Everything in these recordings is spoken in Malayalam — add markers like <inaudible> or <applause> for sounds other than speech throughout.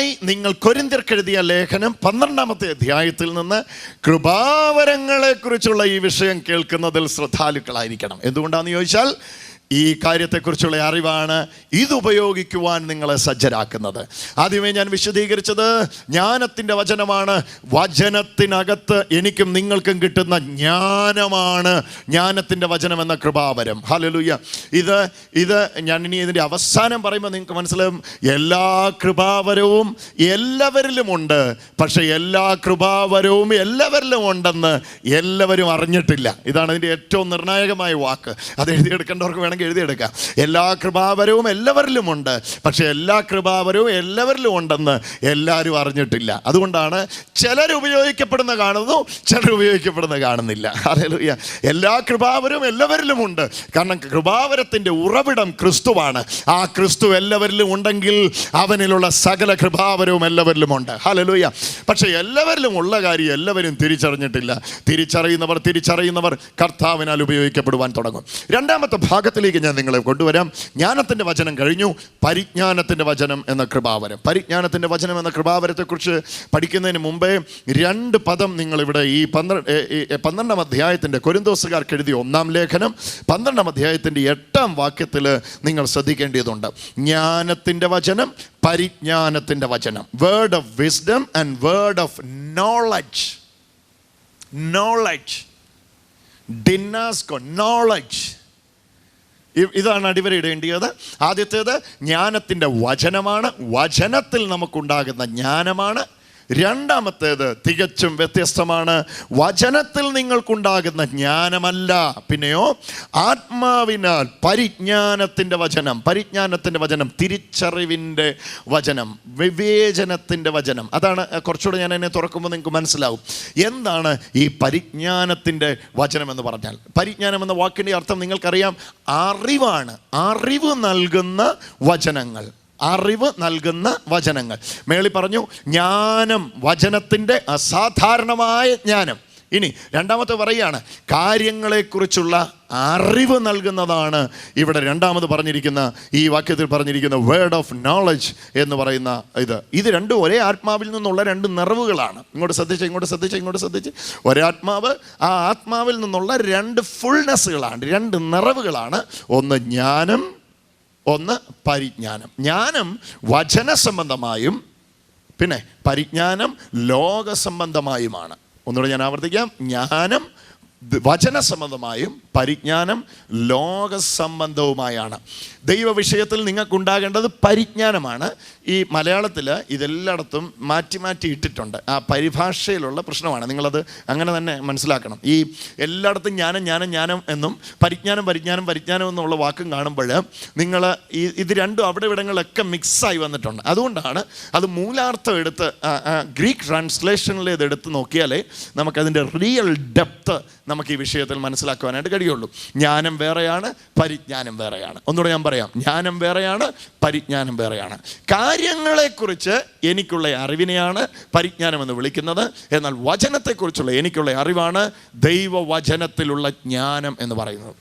ദയവായി നിങ്ങൾ കൊരിന്തിർക്കെഴുതിയ ലേഖനം പന്ത്രണ്ടാമത്തെ അധ്യായത്തിൽ നിന്ന് കൃപാവരങ്ങളെക്കുറിച്ചുള്ള ഈ വിഷയം കേൾക്കുന്നതിൽ ശ്രദ്ധാലുക്കളായിരിക്കണം. എന്തുകൊണ്ടാണെന്ന് ചോദിച്ചാൽ ഈ കാര്യത്തെക്കുറിച്ചുള്ള അറിവാണ് ഇതുപയോഗിക്കുവാൻ നിങ്ങളെ സജ്ജരാക്കുന്നത്. ആദ്യമേ ഞാൻ വിശദീകരിച്ചത് ജ്ഞാനത്തിന്റെ വചനമാണ്. വചനത്തിനകത്ത് എനിക്കും നിങ്ങൾക്കും കിട്ടുന്ന ജ്ഞാനമാണ് ജ്ഞാനത്തിന്റെ വചനം എന്ന കൃപാവരം. ഹലലുയ്യ ഇത് ഇത് ഞാൻ ഇനി ഇതിന്റെ അവസാനം പറയുമ്പോൾ നിങ്ങൾക്ക് മനസ്സിലാവും. എല്ലാ കൃപാവരവും എല്ലാവരിലുമുണ്ട്. പക്ഷേ എല്ലാ കൃപാവരവും എല്ലാവരിലും ഉണ്ടെന്ന് എല്ലാവരും അറിഞ്ഞിട്ടില്ല. ഇതാണ് ഇതിന്റെ ഏറ്റവും നിർണായകമായ വാക്ക്. അത് എഴുതിയെടുക്കേണ്ടവർക്ക് വേണമെങ്കിൽ എഴുതിയെടുക്കാം. എല്ലാ കൃപാവരവും എല്ലാവരിലും ഉണ്ട്. പക്ഷേ എല്ലാ കൃപാവരവും എല്ലാവരിലും ഉണ്ടെന്ന് എല്ലാവരും അറിഞ്ഞിട്ടില്ല. അതുകൊണ്ടാണ് ചിലർ ഉപയോഗിക്കപ്പെടുന്ന കാണുന്നു ചിലർ ഉപയോഗിക്കപ്പെടുന്ന കാണുന്നില്ല. അതെല്ലാം എല്ലാ കൃപാവരവും എല്ലാവരിലും ഉണ്ട്. കാരണം കൃപാവരത്തിന്റെ ഉറവിടം ക്രിസ്തുവാണ്. ആ ക്രിസ്തു എല്ലാവരിലും ഉണ്ടെങ്കിൽ അവനിലുള്ള സകല കൃപാവരവും എല്ലാവരിലും ഉണ്ട്. ഹലലൂയ പക്ഷേ എല്ലാവരിലും ഉള്ള കാര്യം എല്ലാവരും തിരിച്ചറിഞ്ഞിട്ടില്ല. തിരിച്ചറിയുന്നവർ തിരിച്ചറിയുന്നവർ കർത്താവിനാൽ ഉപയോഗിക്കപ്പെടുവാൻ തുടങ്ങും. രണ്ടാമത്തെ ഭാഗത്തിലേക്ക് ഞാൻ നിങ്ങളെ കൊണ്ടുവരാം. ജ്ഞാനത്തിന്റെ വചനം കഴിഞ്ഞു. പരിജ്ഞാനത്തിന്റെ വചനം എന്ന കൃപാവരം. പരിജ്ഞാനത്തിന്റെ വചനം എന്ന കൃപാവരത്തെക്കുറിച്ച് പഠിക്കുന്നതിന് മുമ്പേ രണ്ട് പദം നിങ്ങളിവിടെ ഈ പന്ത്രണ്ട് പന്ത്രണ്ടാം അധ്യായത്തിന്റെ കൊരിന്തോസുകാർക്ക് എഴുതിയ ഒന്നാം ലേഖനം. പന്ത്രണ്ടാം അധ്യായത്തിന്റെ എട്ടാം വാക്യത്തിൽ നിങ്ങൾ ശ്രദ്ധിക്കേണ്ടതുണ്ട്. ജ്ഞാനത്തിന്റെ വചനം പരിജ്ഞാനത്തിന്റെ വചനം. Word of wisdom and word of knowledge knowledge ഡിന്നാസ്കോ knowledge ഇതാണ് അടിവരയിടേണ്ടിയത്. ആദ്യത്തേത് ജ്ഞാനത്തിന്റെ വചനമാണ്. വചനത്തിൽ നമുക്കുണ്ടാകുന്ന ജ്ഞാനമാണ്. രണ്ടാമത്തേത് തികച്ചും വ്യത്യസ്തമാണ്. വചനത്തിൽ നിങ്ങൾക്കുണ്ടാകുന്ന ജ്ഞാനമല്ല. പിന്നെയോ ആത്മാവിനാൽ പരിജ്ഞാനത്തിന്റെ വചനം പരിജ്ഞാനത്തിന്റെ വചനം തിരിച്ചറിവിന്റെ വചനം വിവേചനത്തിന്റെ വചനം. അതാണ് കുറച്ചുകൂടെ ഞാൻ എന്നെ തുറക്കുമ്പോൾ നിങ്ങൾക്ക് മനസ്സിലാവും. എന്താണ് ഈ പരിജ്ഞാനത്തിന്റെ വചനം എന്ന് പറഞ്ഞാൽ? പരിജ്ഞാനം എന്ന വാക്കിന്റെ അർത്ഥം നിങ്ങൾക്കറിയാം. അറിവാണ്. അറിവ് നൽകുന്ന വചനങ്ങൾ. അറിവ് നൽകുന്ന വചനങ്ങൾ. മേളി പറഞ്ഞു ജ്ഞാനം വചനത്തിന്റെ അസാധാരണമായ ജ്ഞാനം. ഇനി രണ്ടാമത്തെ പറയുകയാണ് കാര്യങ്ങളെക്കുറിച്ചുള്ള അറിവ് നൽകുന്നതാണ് ഇവിടെ രണ്ടാമത് പറഞ്ഞിരിക്കുന്ന ഈ വാക്യത്തിൽ പറഞ്ഞിരിക്കുന്ന വേർഡ് ഓഫ് നോളജ് എന്ന് പറയുന്ന ഇത്. ഇത് രണ്ടും ഒരേ ആത്മാവിൽ നിന്നുള്ള രണ്ട് നിറവുകളാണ്. ഇങ്ങോട്ട് ശ്രദ്ധിച്ച് ഇങ്ങോട്ട് ശ്രദ്ധിച്ച് ഇങ്ങോട്ട് ശ്രദ്ധിച്ച്. ഒരാത്മാവ് ആ ആത്മാവിൽ നിന്നുള്ള രണ്ട് ഫുൾനെസ്സുകളാണ് രണ്ട് നിറവുകളാണ്. ഒന്ന് ജ്ഞാനം ഒന്ന് പരിജ്ഞാനം. ജ്ഞാനം വചന സംബന്ധമായും പിന്നെ പരിജ്ഞാനം ലോക സംബന്ധമായുമാണ്. ഒന്നുകൂടെ ഞാൻ ആവർത്തിക്കാം. ജ്ഞാനം വചന സംബന്ധമായും പരിജ്ഞാനം ലോക സംബന്ധവുമായാണ്. ദൈവ വിഷയത്തിൽ നിങ്ങൾക്കുണ്ടാകേണ്ടത് പരിജ്ഞാനമാണ്. ഈ മലയാളത്തിൽ ഇതെല്ലായിടത്തും മാറ്റി മാറ്റി ഇട്ടിട്ടുണ്ട്. ആ പരിഭാഷയിലുള്ള പ്രശ്നമാണ്. നിങ്ങളത് അങ്ങനെ തന്നെ മനസ്സിലാക്കണം. ഈ എല്ലായിടത്തും ജ്ഞാനം ജ്ഞാനം ജ്ഞാനം എന്നും പരിജ്ഞാനം പരിജ്ഞാനം പരിജ്ഞാനം എന്നുള്ള വാക്കും കാണുമ്പോൾ നിങ്ങൾ ഈ ഇത് രണ്ടും അവിടെ ഇവിടങ്ങളിലൊക്കെ മിക്സായി വന്നിട്ടുണ്ട്. അതുകൊണ്ടാണ് അത് മൂലാർത്ഥം എടുത്ത് ഗ്രീക്ക് ട്രാൻസ്ലേഷനിൽ എടുത്ത് നോക്കിയാലേ നമുക്കതിന്റെ റിയൽ ഡെപ്ത് നമുക്ക് ഈ വിഷയത്തിൽ മനസ്സിലാക്കുവാനായിട്ട് കഴിയുള്ളൂ. ജ്ഞാനം വേറെയാണ് പരിജ്ഞാനം വേറെയാണ്. ഒന്നുകൂടെ ഞാൻ പറയാം. ജ്ഞാനം വേറെയാണ് പരിജ്ഞാനം വേറെയാണ്. കാര്യങ്ങളെക്കുറിച്ച് എനിക്കുള്ള അറിവിനെയാണ് പരിജ്ഞാനം എന്ന് വിളിക്കുന്നത്. എന്നാൽ വചനത്തെക്കുറിച്ചുള്ള എനിക്കുള്ള അറിവാണ് ദൈവവചനത്തിലുള്ള ജ്ഞാനം എന്ന് പറയുന്നത്.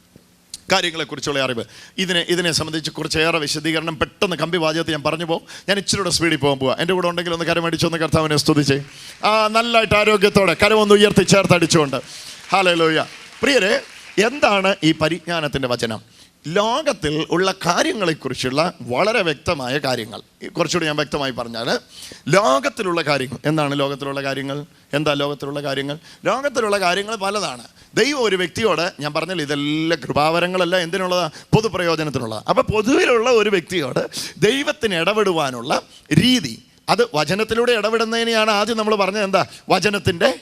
കാര്യങ്ങളെക്കുറിച്ചുള്ള അറിവ്. ഇതിനെ ഇതിനെ സംബന്ധിച്ച് കുറച്ചേറെ വിശദീകരണം പെട്ടെന്ന് കമ്പി വാചകത്തിൽ ഞാൻ പറഞ്ഞു പോകും. ഞാൻ ഇച്ചിരൂടെ സ്പീഡിൽ പോകാൻ പോവാം. എന്റെ കൂടെ ഉണ്ടെങ്കിൽ ഒന്ന് കരമടിച്ചൊന്ന് കർത്താവിനെ സ്തുതിച്ച്. ആ നല്ലതായിട്ട് ആരോഗ്യത്തോടെ കരമൊന്ന് ഉയർത്തി ചേർത്തടിച്ചുകൊണ്ട്. ഹാലലോയ പ്രിയരെ എന്താണ് ഈ പരിജ്ഞാനത്തിന്റെ വചനം? ലോകത്തിൽ ഉള്ള കാര്യങ്ങളെക്കുറിച്ചുള്ള വളരെ വ്യക്തമായ കാര്യങ്ങൾ. കുറച്ചുകൂടി ഞാൻ വ്യക്തമായി പറഞ്ഞാൽ ലോകത്തിലുള്ള കാര്യങ്ങൾ. എന്താണ് ലോകത്തിലുള്ള കാര്യങ്ങൾ? എന്താ ലോകത്തിലുള്ള കാര്യങ്ങൾ? ലോകത്തിലുള്ള കാര്യങ്ങൾ പലതാണ്. ദൈവം ഒരു വ്യക്തിയോട് ഞാൻ പറഞ്ഞില്ല ഇതെല്ലാം കൃപാവരങ്ങളല്ല എന്തിനുള്ളതാണ് പൊതുപ്രയോജനത്തിനുള്ളതാണ് അപ്പോൾ പൊതുവിലുള്ള ഒരു വ്യക്തിയോട് ദൈവത്തിന് ഇടപെടുവാനുള്ള രീതി അത് വചനത്തിലൂടെ ഇടപെടുന്നതിനെയാണ് ആദ്യം നമ്മൾ പറഞ്ഞത്. എന്താ? വചനത്തിന്റെ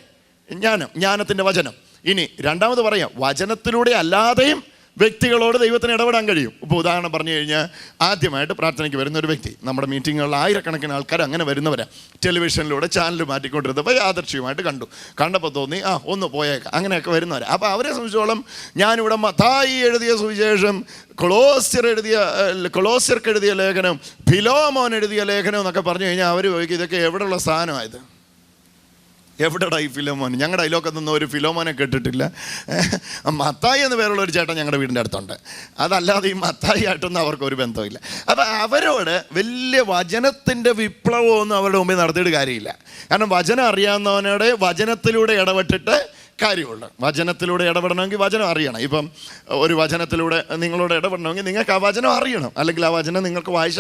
ജ്ഞാനം ജ്ഞാനത്തിന്റെ വചനം. ഇനി രണ്ടാമത് പറയാം. വചനത്തിലൂടെ അല്ലാതെയും വ്യക്തികളോട് ദൈവത്തിന് ഇടപെടാൻ കഴിയും. ഇപ്പോൾ ഉദാഹരണം പറഞ്ഞു കഴിഞ്ഞാൽ ആദ്യമായിട്ട് പ്രാർത്ഥനയ്ക്ക് വരുന്ന ഒരു വ്യക്തി. നമ്മുടെ മീറ്റിങ്ങുകളിൽ ആയിരക്കണക്കിന് ആൾക്കാർ അങ്ങനെ വരുന്നവരാ. ടെലിവിഷനിലൂടെ ചാനൽ മാറ്റിക്കൊണ്ടിരുന്നപ്പോൾ യാദർശ്യമായിട്ട് കണ്ടു. കണ്ടപ്പോൾ തോന്നി ആ ഒന്ന് പോയേക്കാം. അങ്ങനെയൊക്കെ വരുന്നവരാ. അപ്പോൾ അവരെ സംബന്ധിച്ചോളം ഞാനിവിടെ മതായി എഴുതിയ സുവിശേഷം കൊളോസ്യർ എഴുതിയ കൊളോസ്യർക്ക് എഴുതിയ ലേഖനം ഫിലോമോൻ എഴുതിയ ലേഖനം എന്നൊക്കെ പറഞ്ഞു കഴിഞ്ഞാൽ അവർ ചോദിക്കും ഇതൊക്കെ എവിടെയുള്ള സാധനമായത് എവിടെടാ ഈ ഫിലോമോൻ? ഞങ്ങളുടെ അയലോക്കത്തൊന്നും ഒരു ഫിലോമോനെ കേട്ടിട്ടില്ല. മത്തായി എന്ന് പേരുള്ള ഒരു ചേട്ടൻ ഞങ്ങളുടെ വീടിന്റെ അടുത്തുണ്ട്. അതല്ലാതെ ഈ മത്തായി ആയിട്ടൊന്നും അവർക്ക് ഒരു ബന്ധമില്ല അപ്പം അവരോട് വലിയ വചനത്തിന്റെ വിപ്ലവമൊന്നും അവരുടെ മുമ്പിൽ നടത്തിയിട്ട് കാര്യമില്ല. കാരണം വചനം അറിയാവുന്നവനോട് വചനത്തിലൂടെ ഇടപെട്ടിട്ട് കാര്യമുള്ളൂ വചനത്തിലൂടെ ഇടപെടണമെങ്കിൽ വചനം അറിയണം. ഇപ്പം ഒരു വചനത്തിലൂടെ നിങ്ങളോട് ഇടപെടണമെങ്കിൽ നിങ്ങൾക്ക് ആ വചനം അറിയണം. അല്ലെങ്കിൽ ആ വചനം നിങ്ങൾക്ക് വായിച്ച്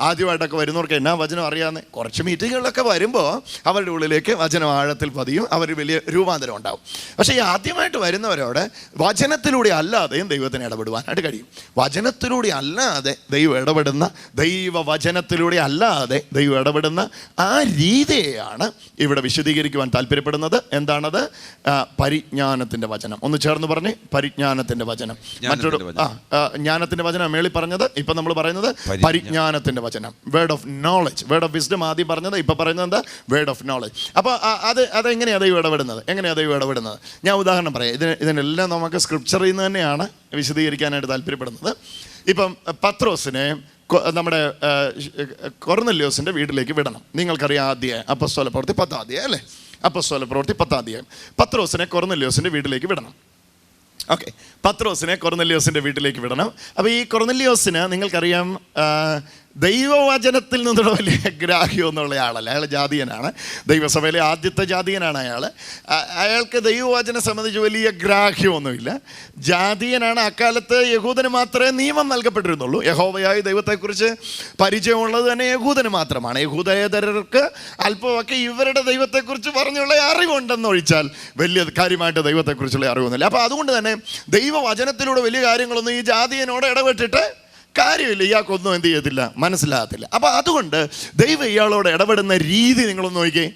ആദ്യമായിട്ടൊക്കെ വരുന്നവർക്ക് എന്നാ വചനം അറിയാമെന്ന് കുറച്ച് മീറ്റിങ്ങുകളിലൊക്കെ വരുമ്പോൾ അവരുടെ ഉള്ളിലേക്ക് വചനം ആഴത്തിൽ പതിയും അവർ വലിയ രൂപാന്തരം ഉണ്ടാവും. പക്ഷേ ഈ ആദ്യമായിട്ട് വരുന്നവരോട് വചനത്തിലൂടെ അല്ലാതെയും ദൈവത്തിന് ഇടപെടുവാനായിട്ട് കഴിയും. വചനത്തിലൂടെ അല്ലാതെ ദൈവം ഇടപെടുന്ന ദൈവ വചനത്തിലൂടെ അല്ലാതെ ദൈവം ഇടപെടുന്ന ആ രീതിയെയാണ് ഇവിടെ വിശദീകരിക്കുവാൻ താല്പര്യപ്പെടുന്നത്. എന്താണത്? ആ, പരിജ്ഞാനത്തിന്റെ വചനം. ഒന്ന് ചേർന്ന് പറഞ്ഞ് പരിജ്ഞാനത്തിന്റെ വചനം. മറ്റൊരു ജ്ഞാനത്തിന്റെ ആ ജ്ഞാനത്തിന്റെ വചനം മേളി പറഞ്ഞത് ഇപ്പൊ നമ്മൾ പറയുന്നത് പരിജ്ഞാനത്തിന്റെ പരിജ്ഞാനത്തിന്റെ വചനം. Word of knowledge word of wisdom ആദ്യം പറഞ്ഞത് ഇപ്പൊ പറയുന്നത് എന്താ? വേർഡ് ഓഫ് നോളജ് അപ്പോൾ അത് അതെങ്ങനെയാണ് ദൈവം ഇടപെടുന്നത്? എങ്ങനെയാണ് ദൈവം ഇടപെടുന്നത്? ഞാൻ ഉദാഹരണം പറയാം. ഇതിന് ഇതിനെല്ലാം നമുക്ക് സ്ക്രിപ്ചറിൽ നിന്ന് തന്നെയാണ് വിശദീകരിക്കാനായിട്ട് താല്പര്യപ്പെടുന്നത്. ഇപ്പം പത്രോസിനെ നമ്മുടെ കൊറനല്യോസിന്റെ വീട്ടിലേക്ക് വിടണം. നിങ്ങൾക്കറിയാം ആദ്യ അപ്പസ്തോല പ്രവൃത്തി പത്താം അധ്യായം അല്ലേ? അപ്പസ്തോല പ്രവൃത്തി പത്താം അധ്യായം. പത്രോസിനെ കൊറനല്യോസിന്റെ വീട്ടിലേക്ക് വിടണം. ഓക്കെ പത്രോസിനെ കൊർന്നല്യോസിന്റെ വീട്ടിലേക്ക് വിടണം. അപ്പോൾ ഈ കൊർന്നല്യോസിന് നിങ്ങൾക്കറിയാം ദൈവവചനത്തിൽ നിന്നുള്ള വലിയ ഗ്രാഹ്യം എന്നുള്ള ആളല്ല. അയാൾ ജാതീയനാണ്. ദൈവസഭയിലെ ആദ്യത്തെ ജാതീയനാണ് അയാൾ. അയാൾക്ക് ദൈവവചനം സംബന്ധിച്ച് വലിയ ഗ്രാഹ്യമൊന്നുമില്ല. ജാതീയനാണ് അക്കാലത്ത് യഹൂദന് മാത്രമേ നിയമം നൽകപ്പെട്ടിരുന്നുള്ളൂ. യഹോവയായ ദൈവത്തെക്കുറിച്ച് പരിചയമുള്ളത് തന്നെ യഹൂദന് മാത്രമാണ്. യഹൂദേതരർക്ക് അല്പമൊക്കെ ഇവരുടെ ദൈവത്തെക്കുറിച്ച് പറഞ്ഞുള്ള അറിവുണ്ടെന്ന് ഒഴിച്ചാൽ വലിയ കാര്യമായിട്ട് ദൈവത്തെക്കുറിച്ചുള്ള അറിവൊന്നുമില്ല. അപ്പോൾ അതുകൊണ്ട് തന്നെ ദൈവവചനത്തിലൂടെ വലിയ കാര്യങ്ങളൊന്നും ഈ ജാതീയനോട് ഇടപെട്ടിട്ട് കാര്യമില്ല ഇയാൾക്കൊന്നും എന്ത് ചെയ്യത്തില്ല മനസ്സിലാകത്തില്ല. അപ്പോൾ അതുകൊണ്ട് ദൈവം ഇയാളോട് ഇടപെടുന്ന രീതി നിങ്ങളൊന്ന് നോക്കിയേ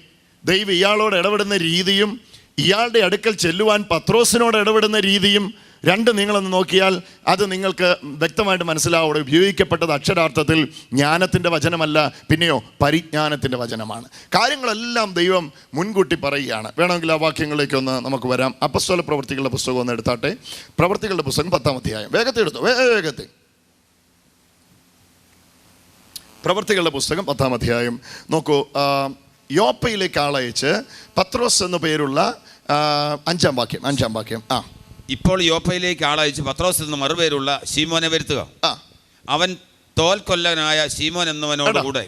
ദൈവം ഇയാളോട് ഇടപെടുന്ന രീതിയും ഇയാളുടെ അടുക്കൽ ചെല്ലുവാൻ പത്രോസിനോട് ഇടപെടുന്ന രീതിയും രണ്ട് നിങ്ങളൊന്ന് നോക്കിയാൽ അത് നിങ്ങൾക്ക് വ്യക്തമായിട്ട് മനസ്സിലാവും. അവിടെ ഉപയോഗിക്കപ്പെട്ടത് അക്ഷരാർത്ഥത്തിൽ ജ്ഞാനത്തിന്റെ വചനമല്ല പിന്നെയോ പരിജ്ഞാനത്തിന്റെ വചനമാണ്. കാര്യങ്ങളെല്ലാം ദൈവം മുൻകൂട്ടി പറയുകയാണ്. വേണമെങ്കിൽ ആ വാക്യങ്ങളിലേക്ക് ഒന്ന് നമുക്ക് വരാം. അപ്പസ്വല പ്രവർത്തികളുടെ പുസ്തകം ഒന്ന് എടുത്താട്ടെ. പ്രവർത്തികളുടെ പുസ്തകം പത്താം അധ്യായം. വേഗത്തിൽ എടുത്തു? വേഗത്തിൽ. പ്രവർത്തികളുടെ പുസ്തകം പത്താം അധ്യായം. നോക്കൂ യോപ്പയിലേക്ക് ആളയച്ച് പത്രോസ് എന്ന പേരുള്ള അഞ്ചാം വാക്യം അഞ്ചാം വാക്യം. ആ. ഇപ്പോൾ യോപ്പയിലേക്ക് ആളയച്ച് പത്രോസ് എന്ന മറുപേരുള്ള ശീമോനെ വരുത്തുക. ആ. അവൻ തോൽ കൊല്ലനായ ശീമോൻ എന്നവനോട് കൂടെ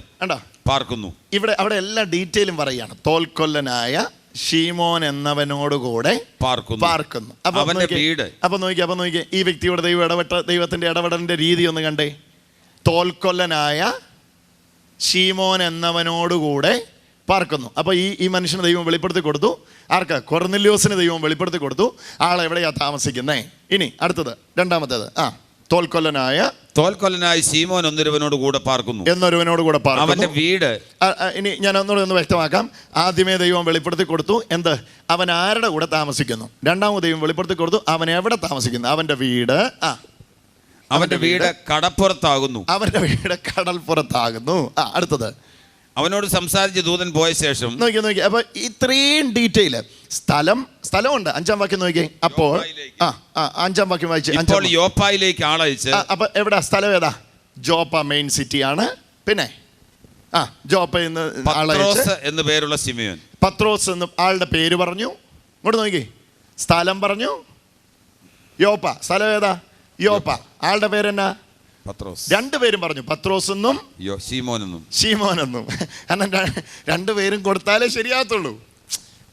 പാർക്കുന്നു. ഇവിടെ അവിടെ എല്ലാ ഡീറ്റെയിലും പറയാണ്. തോൽക്കൊല്ലനായ ഷീമോൻ എന്നവനോടുകൂടെ പാർക്കുന്നു. പാർക്കുന്നു. അപ്പൊ അവന്റെ വീട് അപ്പൊ നോക്കി അപ്പൊ നോക്കി ഈ വ്യക്തിയുടെ ദൈവം ഇടപെട്ട ദൈവത്തിന്റെ ഇടപെടലിന്റെ രീതി ഒന്ന് കണ്ടേ. തോൽക്കൊല്ലനായ ഷീമോൻ എന്നവനോടുകൂടെ പാർക്കുന്നു. അപ്പോൾ ഈ ഈ മനുഷ്യന് ദൈവം വെളിപ്പെടുത്തി കൊടുത്തു. ആർക്ക്? കൊർന്നില്യോസിന് ദൈവം വെളിപ്പെടുത്തി കൊടുത്തു. ആൾ എവിടെയാ താമസിക്കുന്നേ? ഇനി അടുത്തത് രണ്ടാമത്തേത്. ആ തോൽക്കൊല്ലനായ തോൽക്കൊല്ലനായ സീമോൻ ശീമോൻ ഒന്നൊരുവനോട് കൂടെ പാർക്കുന്നു. എന്നൊരുവനോട് കൂടെ പാർക്കുന്നു. അവന്റെ വീട്. ഇനി ഞാൻ ഒന്നുകൂടെ ഒന്ന് വ്യക്തമാക്കാം. ആദ്യമേ ദൈവം വെളിപ്പെടുത്തി കൊടുത്തു. എന്ത്? അവൻ ആരുടെ കൂടെ താമസിക്കുന്നു? രണ്ടാമത് ദൈവം വെളിപ്പെടുത്തി കൊടുത്തു. അവൻ എവിടെ താമസിക്കുന്നു? അവന്റെ വീട്. ആ അവന്റെ വീട് കടപ്പുറത്താകുന്നു. അവന്റെ വീട് കടൽപ്പുറത്താകുന്നു. ആ അടുത്തത്. അവനോട് സംസാരിച്ച് ദൂതൻ പോയ ശേഷം നോക്കി നോക്കി അപ്പൊ ഇത്രയും ഡീറ്റെയിൽ സ്ഥലം സ്ഥലമുണ്ട്. അഞ്ചാം വാക്യം നോക്കി അപ്പോൾ ആ ആ അഞ്ചാം വാക്യം വായിച്ച് ഇപ്പോൾ അഞ്ചാം യോപ്പായിലേക്ക് ആളയച്ച് ആ, അപ്പൊ എവിടാ? സ്ഥലം ഏതാ? ജോപ്പ മെയിൻ സിറ്റി ആണ് പിന്നെ ആ ജോപ്പ എന്ന് ആളയച്ച് പത്രോസ് എന്ന് പേരുള്ള സിമിയോൻ. പത്രോസ് എന്ന് ആളുടെ പേര് പറഞ്ഞു. ഇങ്ങോട്ട് നോക്കി സ്ഥലം പറഞ്ഞു. യോപ്പ സ്ഥലം ഏതാ? യോപ്പ. ആളുടെ പേരെന്നാ? പത്രോസ്. രണ്ടുപേരും പറഞ്ഞു. പത്രോസ് എന്നും ശീമോനെന്നും ശീമോനെന്നും സീമോൻ എന്നും. കാരണം രണ്ടുപേരും കൊടുത്താലേ ശരിയാകത്തുള്ളൂ.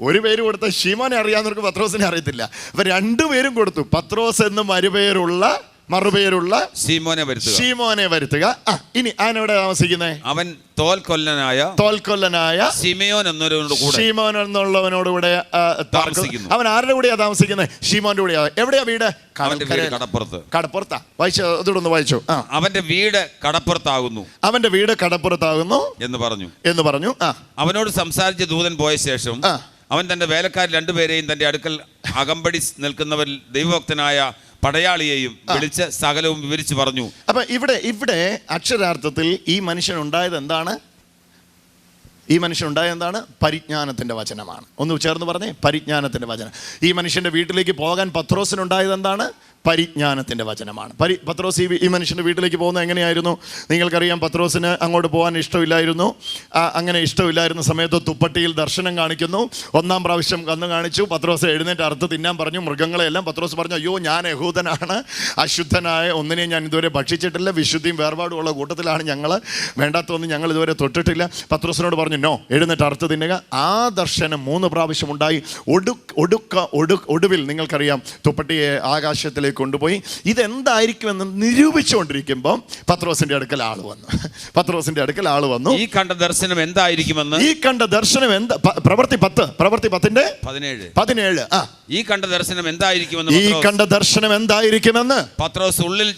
ഒരു പേര് കൊടുത്ത ഷീമോനെ അറിയാവുന്നവർക്ക് പത്രോസിനെ അറിയത്തില്ല. അപ്പൊ രണ്ടുപേരും കൊടുത്തു. പത്രോസ് എന്ന് മറുപേരുള്ള മറുപേരുള്ള സീമോനെ വരുത്തുക. ഷീമോനെ വരുത്തുക. ആ ഇനി ആനവിടെ താമസിക്കുന്നേ? അവൻ തോൽക്കൊല്ലനായ തോൽക്കൊല്ലനായ ഷിമയോൻ എന്നൊരുവനോട് കൂടെ ഷീമോൻ എന്നുള്ളവനോട് കൂടെ താമസിക്കുന്നു. അവൻ ആരുടെ കൂടെയാ താമസിക്കുന്നത്? ഷീമോന്റെ കൂടെയാ. എവിടെയാ വീട്? അവന്റെ വീട് കടപ്പുറത്ത്. കടപ്പുറത്താ. വായിച്ചു ഇതോടൊന്ന് വായിച്ചു. ആ. അവന്റെ വീട് കടപ്പുറത്താകുന്നു. അവന്റെ വീട് കടപ്പുറത്താകുന്നു എന്ന് പറഞ്ഞു. എന്ന് പറഞ്ഞു. ആ. അവനോട് സംസാരിച്ച് ദൂതൻ പോയ ശേഷം അവൻ തന്റെ വേലക്കാർ രണ്ടുപേരെയും തന്റെ അടുക്കൽ അകമ്പടി നിൽക്കുന്നവർ ദൈവഭക്തനായ പടയാളിയെയും വിളിച്ച് സകലവും വിവരിച്ചു പറഞ്ഞു. അപ്പൊ ഇവിടെ ഇവിടെ അക്ഷരാർത്ഥത്തിൽ ഈ മനുഷ്യൻ ഉണ്ടായത് എന്താണ്? ഈ മനുഷ്യൻ ഉണ്ടായത് എന്താണ്? പരിജ്ഞാനത്തിന്റെ വചനമാണ്. ഒന്ന് ചേർന്ന് പറഞ്ഞേ പരിജ്ഞാനത്തിന്റെ വചനം. ഈ മനുഷ്യന്റെ വീട്ടിലേക്ക് പോകാൻ പത്രോസിനുണ്ടായത് എന്താണ്? പരിജ്ഞാനത്തിന്റെ വചനമാണ്. പരി പത്രോസ് ഈ ഈ മനുഷ്യന്റെ വീട്ടിലേക്ക് പോകുന്നത് എങ്ങനെയായിരുന്നു? നിങ്ങൾക്കറിയാം പത്രോസിന് അങ്ങോട്ട് പോകാൻ ഇഷ്ടമില്ലായിരുന്നു. അങ്ങനെ ഇഷ്ടമില്ലായിരുന്ന സമയത്ത് തുപ്പട്ടിയിൽ ദർശനം കാണിക്കുന്നു. ഒന്നാം പ്രാവശ്യം കന്ന് കാണിച്ചു. പത്രോസ് എഴുന്നേറ്റ് അറുത്ത് തിന്നാൻ പറഞ്ഞു. മൃഗങ്ങളെല്ലാം പത്രോസ് പറഞ്ഞു അയ്യോ ഞാൻ യഹൂദനാണ്. അശുദ്ധനായ ഒന്നിനെയും ഞാൻ ഇതുവരെ ഭക്ഷിച്ചിട്ടില്ല. വിശുദ്ധിയും വേർപാടുമുള്ള കൂട്ടത്തിലാണ് ഞങ്ങൾ വേണ്ടാത്തൊന്നും ഞങ്ങൾ ഇതുവരെ തൊട്ടിട്ടില്ല. പത്രോസിനോട് പറഞ്ഞു നോ എഴുന്നേറ്റ് അറുത്ത് തിന്നുക. ആ ദർശനം മൂന്ന് പ്രാവശ്യം ഉണ്ടായി. ഒടുക്ക് ഒടുക്ക ഒടു ഒടുവിൽ നിങ്ങൾക്കറിയാം തുപ്പട്ടിയെ ആകാശത്തിലേക്ക് കൊണ്ടുപോയി. ഇതെന്തായിരിക്കുമെന്ന് നിരൂപിച്ചുകൊണ്ടിരിക്കുമ്പോൾ പത്രോസിന്റെ അടുക്കൽ ആൾ വന്നു. പത്രോസിന്റെ അടുക്കൽ ആൾ വന്നു. ഈ കണ്ട ദർശനം എന്തായിരിക്കുമെന്ന്? ഈ കണ്ട ദർശനം എന്താ? പ്രവൃത്തി പത്ത്. പ്രവൃത്തി പത്തിന്റെ പതിനേഴ്. പതിനേഴ്. ആ. ഈ കണ്ട ദർശനം എന്തായിരിക്കുമെന്ന് ഈ കണ്ട ദർശനം എന്തായിരിക്കുമെന്ന്? പത്രോസ് ഉള്ളിൽ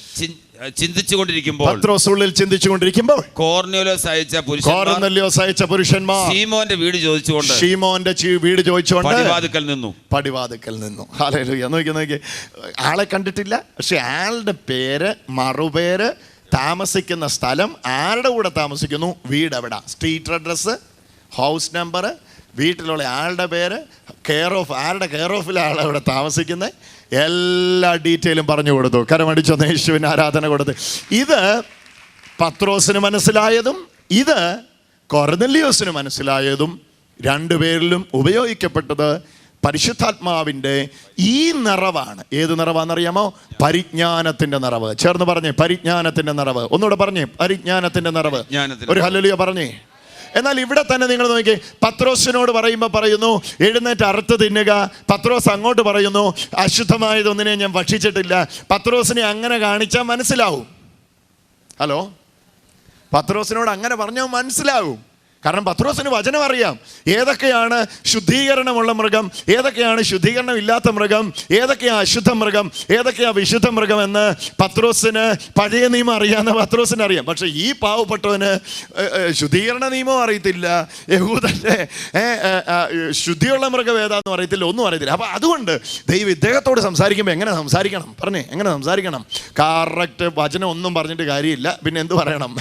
ചിന്തിച്ചു കൊണ്ടിരിക്കുമ്പോൾ പത്രോസ് ഉള്ളിൽ ചിന്തിച്ചുകൊണ്ടിരിക്കുമ്പോൾ കോർണിയോലോസ് അയച്ച പുരുഷൻ കോർന്നല്യോസ് അയച്ച പുരുഷന്മാർ സീമോന്റെ വീട് ചോദിച്ചുകൊണ്ട് ഷീമോന്റെ വീട് ചോദിച്ചുകൊണ്ട് പടിവാതുക്കൽ നിന്നു. പടിവാതുക്കൽ നിന്നു. ഹാലേലൂയ നോക്കി നോക്കി. ആളെ കണ്ടിട്ടില്ല പക്ഷെ ആളുടെ പേര് മറുപേര് താമസിക്കുന്ന സ്ഥലം ആരുടെ കൂടെ താമസിക്കുന്നു? വീട് എവിടെ? സ്ട്രീറ്റ് അഡ്രസ്സ് ഹൗസ് നമ്പർ വീട്ടിലുള്ള ആളുടെ പേര് കെയർ ഓഫ് ആരുടെ കെയർ ഓഫിലാണ് അവിടെ താമസിക്കുന്നത് എല്ലാ ഡീറ്റെയിലും പറഞ്ഞു കൊടുത്തു. കരമടിച്ചൊന്ന് യേശുവിന് ആരാധന കൊടുത്ത്. ഇത് പത്രോസിന് മനസ്സിലായതും ഇത് കൊർന്നല്യോസിന് മനസ്സിലായതും രണ്ടുപേരിലും ഉപയോഗിക്കപ്പെട്ടത് പരിശുദ്ധാത്മാവിന്റെ ഈ നിറവാണ്. ഏത് നിറവാണെന്നറിയാമോ? പരിജ്ഞാനത്തിന്റെ നിറവ്. ചേർന്ന് പറഞ്ഞേ പരിജ്ഞാനത്തിന്റെ നിറവ്. ഒന്നുകൂടെ പറഞ്ഞേ പരിജ്ഞാനത്തിന്റെ നിറവ്. ഒരു ഹല്ലേലൂയ പറഞ്ഞേ. എന്നാൽ ഇവിടെ തന്നെ നിങ്ങൾ നോക്കി പത്രോസിനോട് പറയുമ്പോൾ പറയുന്നു എഴുന്നേറ്റ് അറുത്ത് തിന്നുക. പത്രോസ് അങ്ങോട്ട് പറയുന്നു അശുദ്ധമായതൊന്നിനെ ഞാൻ ഭക്ഷിച്ചിട്ടില്ല. പത്രോസിനെ അങ്ങനെ കാണിച്ചാൽ മനസ്സിലാവും. ഹലോ? പത്രോസിനോട് അങ്ങനെ പറഞ്ഞാൽ മനസ്സിലാവും. കാരണം പത്രോസിന് വചനം അറിയാം. ഏതൊക്കെയാണ് ശുദ്ധീകരണമുള്ള മൃഗം? ഏതൊക്കെയാണ് ശുദ്ധീകരണം ഇല്ലാത്ത മൃഗം? ഏതൊക്കെയാണ് അശുദ്ധ മൃഗം? ഏതൊക്കെയാണ് വിശുദ്ധ മൃഗം എന്ന് പത്രോസിന് പഴയ നിയമം അറിയാമെന്ന് പത്രോസിന് അറിയാം. പക്ഷേ ഈ പാവപ്പെട്ടവന് ശുദ്ധീകരണ നിയമവും അറിയത്തില്ല. യഹൂദന്റെ ശുദ്ധിയുള്ള മൃഗം ഏതാണെന്നും അറിയത്തില്ല ഒന്നും അറിയത്തില്ല. അപ്പോൾ അതുകൊണ്ട് ദൈവം ഇദ്ദേഹത്തോട് സംസാരിക്കുമ്പോൾ എങ്ങനെ സംസാരിക്കണം? പറഞ്ഞേ എങ്ങനെ സംസാരിക്കണം? കറക്റ്റ് വചനം ഒന്നും പറഞ്ഞിട്ട് കാര്യമില്ല. പിന്നെ എന്ത് പറയണം?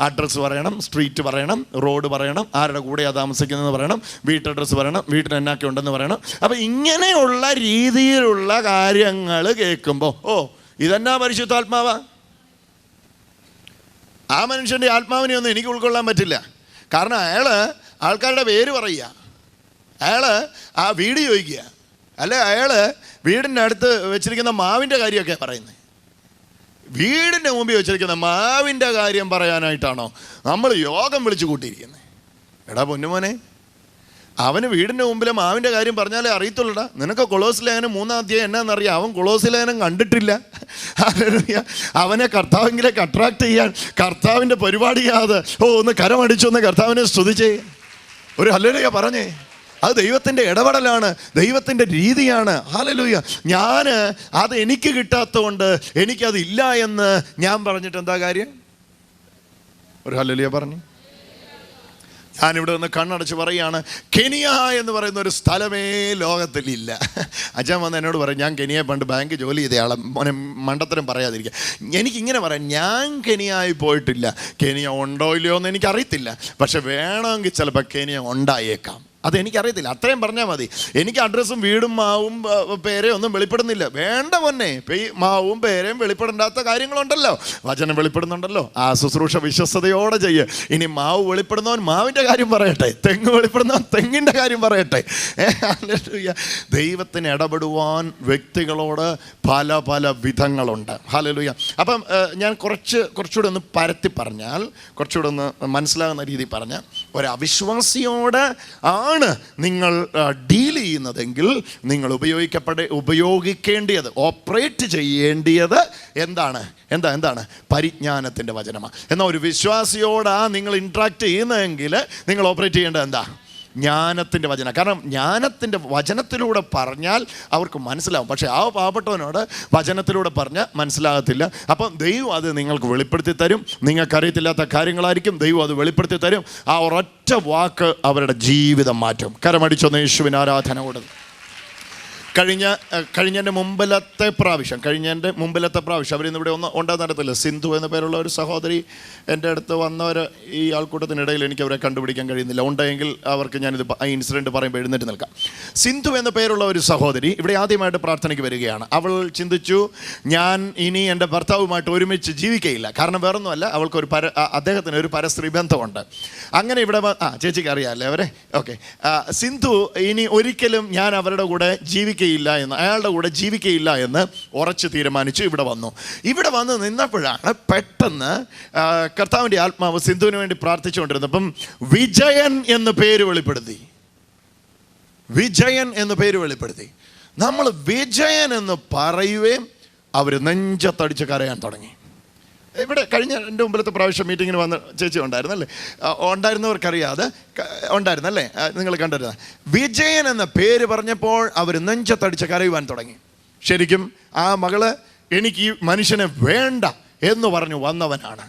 അഡ്രസ്സ് പറയണം സ്ട്രീറ്റ് പറയണം റോഡ് പറയണം ആരുടെ കൂടെയാണ് താമസിക്കുന്നതെന്ന് പറയണം വീട്ട് അഡ്രസ്സ് പറയണം വീട്ടിൽ എന്നൊക്കെ ഉണ്ടെന്ന് പറയണം. അപ്പം ഇങ്ങനെയുള്ള രീതിയിലുള്ള കാര്യങ്ങൾ കേൾക്കുമ്പോൾ ഓ ഇതെന്നാ പരിശുദ്ധാത്മാവാ? ആ മനുഷ്യന്റെ ആത്മാവിനെ ഒന്നും എനിക്ക് ഉൾക്കൊള്ളാൻ പറ്റില്ല. കാരണം അയാൾ ആൾക്കാരുടെ പേര് പറയുക. അയാൾ ആ വീട് ചോദിക്കുക. അല്ലെ അയാൾ വീടിന്റെ അടുത്ത് വെച്ചിരിക്കുന്ന മാവിന്റെ കാര്യമൊക്കെ പറയുന്നത് വീടിന്റെ മുമ്പിൽ വെച്ചിരിക്കുന്ന മാവിന്റെ കാര്യം പറയാനായിട്ടാണോ നമ്മൾ യോഗം വിളിച്ചു കൂട്ടിയിരിക്കുന്നത്? എടാ പൊന്നുമോനെ അവന് വീടിന്റെ മുമ്പിലെ മാവിന്റെ കാര്യം പറഞ്ഞാലേ അറിയത്തുള്ളടാ. നിനക്ക് കൊളോസിലേനം മൂന്നാം അധ്യായം എന്നാന്നറിയാം. അവൻ കൊളോസിലേനം കണ്ടിട്ടില്ല. അവനെ കർത്താവെങ്കിലേക്ക് അട്രാക്ട് ചെയ്യാൻ കർത്താവിന്റെ പരിപാടിയാതെ ഓ ഒന്ന് കരമടിച്ചു ഒന്ന് കർത്താവിനെ സ്തുതിച്ചേ. ഒരു ഹല്ലേലൂയ പറഞ്ഞേ. അത് ദൈവത്തിന്റെ ഇടപെടലാണ് ദൈവത്തിന്റെ രീതിയാണ്. ഹാലലൂയ ഞാൻ അത് എനിക്ക് കിട്ടാത്തതുകൊണ്ട് എനിക്കതില്ല എന്ന് ഞാൻ പറഞ്ഞിട്ട് എന്താ കാര്യം? ഒരു ഹല്ലേലൂയ പറഞ്ഞു. ഞാനിവിടെ നിന്ന് കണ്ണടച്ച് പറയുകയാണ് കെനിയ എന്ന് പറയുന്ന ഒരു സ്ഥലമേ ലോകത്തിലില്ല അച്ഛൻ വന്ന് എന്നോട് പറയും ഞാൻ കെനിയ പണ്ട് ബാങ്ക് ജോലി ചെയ്ത ആളെ മോനെ മണ്ടത്തരം പറയാതിരിക്കുക. എനിക്കിങ്ങനെ പറയാം ഞാൻ കെനിയായി പോയിട്ടില്ല. കെനിയ ഉണ്ടോ ഇല്ലയോ എന്ന് എനിക്കറിയത്തില്ല. പക്ഷെ വേണമെങ്കിൽ ചിലപ്പോൾ കെനിയ ഉണ്ടായേക്കാം. അതെനിക്കറിയത്തില്ല. അത്രയും പറഞ്ഞാൽ മതി. എനിക്ക് അഡ്രസ്സും വീടും മാവും പേരെയും ഒന്നും വെളിപ്പെടുന്നില്ല. വേണ്ട പൊന്നെ. മാവും പേരെയും വെളിപ്പെടേണ്ടാത്ത കാര്യങ്ങളുണ്ടല്ലോ. വചനം വെളിപ്പെടുന്നുണ്ടല്ലോ. ആ ശുശ്രൂഷ വിശ്വസ്തയോടെ ചെയ്യുക ഇനി മാവ് വെളിപ്പെടുന്നവൻ മാവിന്റെ കാര്യം പറയട്ടെ. തെങ്ങ് വെളിപ്പെടുന്നവൻ തെങ്ങിന്റെ കാര്യം പറയട്ടെ. ദൈവത്തിന് ഇടപെടുവാൻ വ്യക്തികളോട് പല പല വിധങ്ങളുണ്ട്. ഹാലലുയ്യ അപ്പം ഞാൻ കുറച്ച് കുറച്ചുകൂടെ ഒന്ന് പരത്തി പറഞ്ഞാൽ കുറച്ചുകൂടെ ഒന്ന് മനസ്സിലാകുന്ന രീതിയിൽ പറഞ്ഞാൽ ഒരു അവിശ്വാസിയോട് ആണ് നിങ്ങൾ ഡീൽ ചെയ്യുന്നതെങ്കിൽ നിങ്ങൾ ഉപയോഗിക്കപ്പെട ഉപയോഗിക്കേണ്ടിയത് ഓപ്പറേറ്റ് ചെയ്യേണ്ടിയത് എന്താണ്? എന്താ എന്താണ്? പരിജ്ഞാനത്തിന്റെ വചനമാണ് എന്നാൽ ഒരു വിശ്വാസിയോടാണ് നിങ്ങൾ ഇൻട്രാക്ട് ചെയ്യുന്നതെങ്കിൽ നിങ്ങൾ ഓപ്പറേറ്റ് ചെയ്യേണ്ടത് എന്താ? ജ്ഞാനത്തിന്റെ വചന. കാരണം ജ്ഞാനത്തിന്റെ വചനത്തിലൂടെ പറഞ്ഞാൽ അവർക്ക് മനസ്സിലാവും. പക്ഷേ ആ പാവപ്പെട്ടവനോട് വചനത്തിലൂടെ പറഞ്ഞാൽ മനസ്സിലാകത്തില്ല. അപ്പം ദൈവം അത് നിങ്ങൾക്ക് വെളിപ്പെടുത്തി തരും. നിങ്ങൾക്കറിയത്തില്ലാത്ത കാര്യങ്ങളായിരിക്കും ദൈവം അത് വെളിപ്പെടുത്തി തരും. ആ ഒരൊറ്റ വാക്ക് അവരുടെ ജീവിതം മാറ്റും. കരമടിച്ചൊന്ന് യേശുവിന് ആരാധന കൊടുക്കും കഴിഞ്ഞ കഴിഞ്ഞതിന്റെ മുമ്പിലത്തെ പ്രാവശ്യം കഴിഞ്ഞതിന്റെ മുമ്പിലത്തെ പ്രാവശ്യം അവരിന്ന് ഇവിടെ ഒന്ന് ഉണ്ടാകുന്ന നടത്തില്ല. സിന്ധു എന്ന പേരുള്ള ഒരു സഹോദരി എന്റെ അടുത്ത് വന്നവർ ഈ ആൾക്കൂട്ടത്തിനിടയിൽ എനിക്ക് അവരെ കണ്ടുപിടിക്കാൻ കഴിയുന്നില്ല. ഉണ്ടെങ്കിൽ അവർക്ക് ഞാനിത് ഈ ഇൻസിഡന്റ് പറയുമ്പോൾ എഴുന്നേറ്റ് നിൽക്കാം. സിന്ധു എന്ന പേരുള്ള ഒരു സഹോദരി ഇവിടെ ആദ്യമായിട്ട് പ്രാർത്ഥനയ്ക്ക് വരികയാണ്. അവൾ ചിന്തിച്ചു ഞാൻ ഇനി എന്റെ ഭർത്താവുമായിട്ട് ഒരുമിച്ച് ജീവിക്കയില്ല. കാരണം വേറൊന്നുമല്ല അവൾക്കൊരു പര അദ്ദേഹത്തിന് ഒരു പരസ്ത്രീ ബന്ധമുണ്ട്. അങ്ങനെ ഇവിടെ ആ ചേച്ചിക്ക് അറിയാമല്ലേ അവരെ? ഓക്കെ. സിന്ധു ഇനി ഒരിക്കലും ഞാൻ അവരുടെ കൂടെ ജീവിക്കയില്ല എന്ന് അയാളുടെ കൂടെ ജീവിക്കയില്ല എന്ന് ഉറച്ചു തീരുമാനിച്ചു ഇവിടെ വന്നു. ഇവിടെ വന്ന് നിന്നപ്പോഴാണ് പെട്ടെന്ന് കർത്താവിന്റെ ആത്മാവ് സിന്ധുവിന് വേണ്ടി പ്രാർത്ഥിച്ചുകൊണ്ടിരുന്നപ്പം വിജയൻ എന്ന് പേര് വെളിപ്പെടുത്തി. വിജയൻ എന്ന് പേര് വെളിപ്പെടുത്തി. നമ്മൾ വിജയൻ എന്ന് പറയുകയും അവർ നെഞ്ചത്തടിച്ച് കരയാൻ തുടങ്ങി. ഇവിടെ കഴിഞ്ഞ എന്റെ മുമ്പിലത്തെ പ്രാവശ്യം മീറ്റിങ്ങിന് വന്ന ചേച്ചി ഉണ്ടായിരുന്നല്ലേ അല്ലേ? ഉണ്ടായിരുന്നവർക്കറിയാതെ ഉണ്ടായിരുന്നു ഉണ്ടായിരുന്നല്ലേ? നിങ്ങൾ കണ്ടിരുന്ന വിജയൻ എന്ന പേര് പറഞ്ഞപ്പോൾ അവർ നെഞ്ചത്തടിച്ച് കരയുവാൻ തുടങ്ങി. ശരിക്കും ആ മകൾ എനിക്ക് ഈ മനുഷ്യനെ വേണ്ട എന്ന് പറഞ്ഞു വന്നവനാണ്.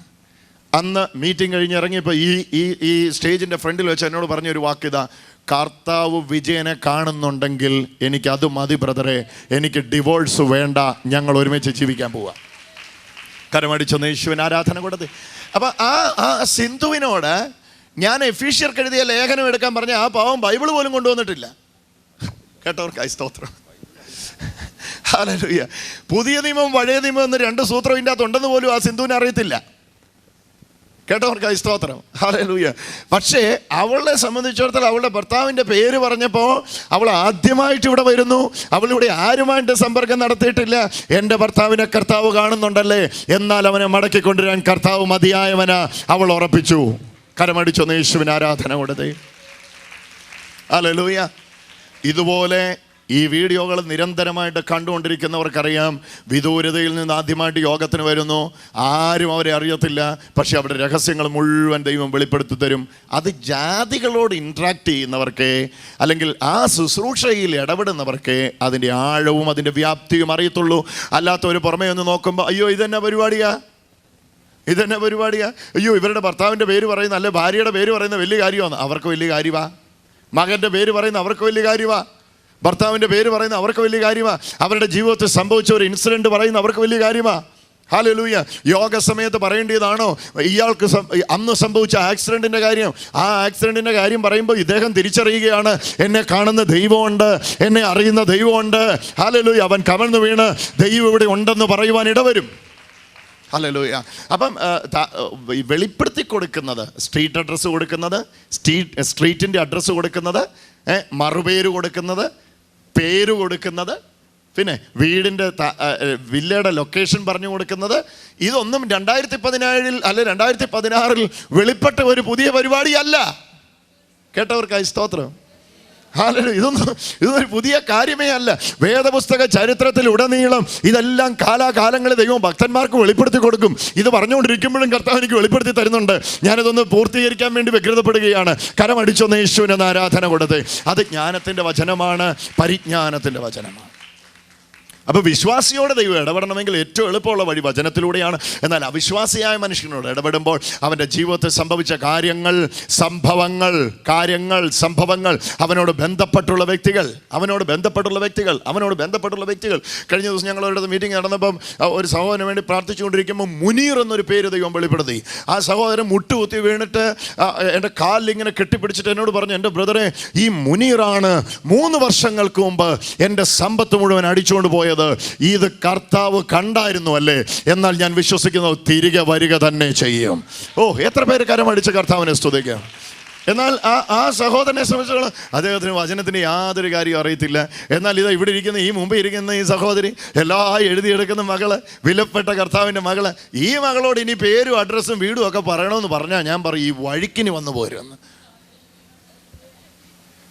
അന്ന് മീറ്റിംഗ് കഴിഞ്ഞ് ഇറങ്ങിയപ്പോൾ ഈ ഈ ഈ സ്റ്റേജിന്റെ ഫ്രണ്ടിൽ വെച്ച് എന്നോട് പറഞ്ഞൊരു വാക്കിതാ. കർത്താവ് വിജയനെ കാണുന്നുണ്ടെങ്കിൽ എനിക്ക് അത് മതി ബ്രദറെ. എനിക്ക് ഡിവോഴ്സ് വേണ്ട. ഞങ്ങൾ ഒരുമിച്ച് ജീവിക്കാൻ പോവാം. കരമടിച്ചൊന്ന് യേശുവിന് ആരാധന കൊടുത്ത്. അപ്പൊ ആ ആ സിന്ധുവിനോട് ഞാൻ എഫീഷ്യർക്ക് എഴുതിയ ലേഖനം എടുക്കാൻ പറഞ്ഞ ആ പാവം ബൈബിൾ പോലും കൊണ്ടുവന്നിട്ടില്ല. കേട്ടവർക്കായി സ്തോത്രം. ഹല്ലേലൂയ. പുതിയ നിയമം പഴയ നിയമം എന്ന് രണ്ട് സൂത്രം ഇതിന്റെ അകത്തുണ്ടെന്ന് പോലും ആ സിന്ധുവിന് അറിയത്തില്ല. കേട്ടവർക്കായി സ്തോത്രം. ഹാലൂയ പക്ഷേ അവളെ സംബന്ധിച്ചിടത്തോളം അവളുടെ ഭർത്താവിന്റെ പേര് പറഞ്ഞപ്പോൾ അവൾ ആദ്യമായിട്ട് ഇവിടെ വരുന്നു. അവളിവിടെ ആരുമായിട്ട് സമ്പർക്കം നടത്തിയിട്ടില്ല. എന്റെ ഭർത്താവിനെ കർത്താവ് കാണുന്നുണ്ടല്ലേ? എന്നാൽ അവനെ മടക്കി കൊണ്ടുവരാൻ കർത്താവ് മതിയായവന. അവൾ ഉറപ്പിച്ചു. കരമടിച്ചൊന്ന് യേശുവിന് ആരാധന കൊടുത്തേ. ലൂയ ഇതുപോലെ ഈ വീഡിയോകൾ നിരന്തരമായിട്ട് കണ്ടുകൊണ്ടിരിക്കുന്നവർക്കറിയാം വിദൂരതയിൽ നിന്ന് ആദ്യമായിട്ട് യോഗത്തിന് വരുന്നു. ആരും അവരെ അറിയത്തില്ല പക്ഷെ അവരുടെ രഹസ്യങ്ങൾ മുഴുവൻ ദൈവം വെളിപ്പെടുത്തി തരും. അത് ജാതികളോട് ഇൻട്രാക്ട് ചെയ്യുന്നവർക്ക് അല്ലെങ്കിൽ ആ ശുശ്രൂഷയിൽ ഇടപെടുന്നവർക്ക് അതിന്റെ ആഴവും അതിന്റെ വ്യാപ്തിയും അറിയത്തുള്ളൂ. അല്ലാത്തവർ പുറമേ ഒന്ന് നോക്കുമ്പോൾ അയ്യോ ഇതെന്നെ പരിപാടിയാ? ഇതെന്നെ പരിപാടിയാ? അയ്യോ ഇവരുടെ ഭർത്താവിന്റെ പേര് പറയുന്ന അല്ലെ ഭാര്യയുടെ പേര് പറയുന്ന വലിയ കാര്യമാണ്. അവർക്ക് വലിയ കാര്യമാ. മകന്റെ പേര് പറയുന്ന അവർക്ക് വലിയ കാര്യമാ. ഭർത്താവിന്റെ പേര് പറയുന്ന അവർക്ക് വലിയ കാര്യമാണ് അവരുടെ ജീവിതത്തിൽ സംഭവിച്ച ഒരു ഇൻസിഡന്റ് പറയുന്ന അവർക്ക് വലിയ കാര്യമാണ് ഹാലോ ലൂയ്യ യോഗ സമയത്ത് പറയേണ്ടതാണോ? ഇയാൾക്ക് അന്ന് സംഭവിച്ച ആക്സിഡന്റിന്റെ കാര്യം. ആ ആക്സിഡന്റിന്റെ കാര്യം പറയുമ്പോൾ ഇദ്ദേഹം തിരിച്ചറിയുകയാണ്. എന്നെ കാണുന്ന ദൈവമുണ്ട്. എന്നെ അറിയുന്ന ദൈവമുണ്ട്. ഹാലോ ലൂയ്യ അവൻ കമഴ്ന്നു വീണ്. ദൈവം ഇവിടെ ഉണ്ടെന്ന് പറയുവാൻ ഇടവരും. ഹല്ലേലൂയ അപ്പം വെളിപ്പെടുത്തി കൊടുക്കുന്നത് സ്ട്രീറ്റ് അഡ്രസ്സ് കൊടുക്കുന്നത് സ്ട്രീറ്റ് സ്ട്രീറ്റിന്റെ അഡ്രസ്സ് കൊടുക്കുന്നത് മറുപേര് കൊടുക്കുന്നത് പേര് കൊടുക്കുന്നത് പിന്നെ വീടിന്റെ വില്ലയുടെ ലൊക്കേഷൻ പറഞ്ഞു കൊടുക്കുന്നത് ഇതൊന്നും രണ്ടായിരത്തി പതിനേഴിൽ അല്ല രണ്ടായിരത്തി പതിനാറിൽ വെളിപ്പെട്ട ഒരു പുതിയ പരിപാടിയല്ല കേട്ടവർക്കായി സ്തോത്രം. ഇതൊന്നും ഇതൊരു പുതിയ കാര്യമേ അല്ല. വേദപുസ്തക ചരിത്രത്തിൽ ഉടനീളം ഇതെല്ലാം കാലാകാലങ്ങളിൽ ദൈവം ഭക്തന്മാർക്ക് വെളിപ്പെടുത്തി കൊടുക്കും. ഇത് പറഞ്ഞുകൊണ്ടിരിക്കുമ്പോഴും കർത്താവ് എനിക്ക് വെളിപ്പെടുത്തി തരുന്നുണ്ട്. ഞാനിതൊന്ന് പൂർത്തീകരിക്കാൻ വേണ്ടി വ്യഗ്രതപ്പെടുകയാണ്. കരമടിച്ചൊന്ന് യേശുവിനെന്ന് ആരാധന കൊടുത്ത്. അത് ജ്ഞാനത്തിന്റെ വചനമാണ് പരിജ്ഞാനത്തിന്റെ വചനമാണ്. അപ്പോൾ വിശ്വാസിയോടെ ദൈവം ഇടപെടണമെങ്കിൽ ഏറ്റവും എളുപ്പമുള്ള വഴി വചനത്തിലൂടെയാണ്. എന്നാൽ അവിശ്വാസിയായ മനുഷ്യനോട് ഇടപെടുമ്പോൾ അവന്റെ ജീവിതത്തിൽ സംഭവിച്ച കാര്യങ്ങൾ സംഭവങ്ങൾ കാര്യങ്ങൾ സംഭവങ്ങൾ അവനോട് ബന്ധപ്പെട്ടുള്ള വ്യക്തികൾ അവനോട് ബന്ധപ്പെട്ടുള്ള വ്യക്തികൾ അവനോട് ബന്ധപ്പെട്ടുള്ള വ്യക്തികൾ. കഴിഞ്ഞ ദിവസം ഒരിടത്ത് മീറ്റിംഗ് നടന്നപ്പം ഒരു സഹോദരന് വേണ്ടി പ്രാർത്ഥിച്ചുകൊണ്ടിരിക്കുമ്പോൾ മുനീർ എന്നൊരു പേര് ദൈവം വെളിപ്പെടുത്തി. ആ സഹോദരൻ മുട്ടുകുത്തി വീണിട്ട് എന്റെ കാലിലിങ്ങനെ കെട്ടിപ്പിടിച്ചിട്ട് എന്നോട് പറഞ്ഞു എന്റെ ബ്രദറെ ഈ മുനീറാണ് മൂന്ന് വർഷങ്ങൾക്ക് മുമ്പ് എന്റെ സമ്പത്ത് മുഴുവൻ അടിച്ചുകൊണ്ട് പോയത് ഇത് കർത്താവ് കണ്ടായിരുന്നു അല്ലേ? എന്നാൽ ഞാൻ വിശ്വസിക്കുന്നത് തിരികെ വരിക തന്നെ ചെയ്യും. ഓ എത്ര പേര് കരം അടിച്ച കർത്താവിനെ സ്തുതിക്കാം. എന്നാൽ ആ ആ സഹോദരനെ സംബന്ധിച്ചിടത്തോളം അദ്ദേഹത്തിന് വചനത്തിന് യാതൊരു കാര്യവും അറിയത്തില്ല. എന്നാൽ ഇത് ഇവിടെ ഇരിക്കുന്ന ഈ മുമ്പ് ഇരിക്കുന്ന ഈ സഹോദരി എല്ലാ എഴുതിയെടുക്കുന്ന മകൾ വിലപ്പെട്ട കർത്താവിന്റെ മകൾ ഈ മകളോട് ഇനി പേരും അഡ്രസ്സും വീടും ഒക്കെ പറയണമെന്ന് പറഞ്ഞാൽ ഞാൻ പറയും ഈ വഴിക്കിന് വന്നു പോരുമെന്ന്